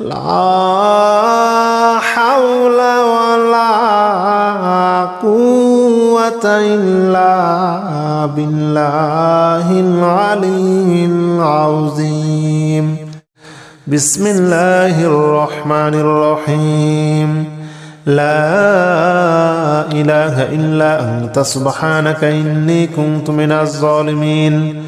لا حول ولا قوة إلا بالله العلي العظيم. بسم الله الرحمن الرحيم. لا إله إلا أنت سبحانك إني كنت من الظالمين.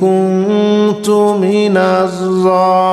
كنت من الظالمين.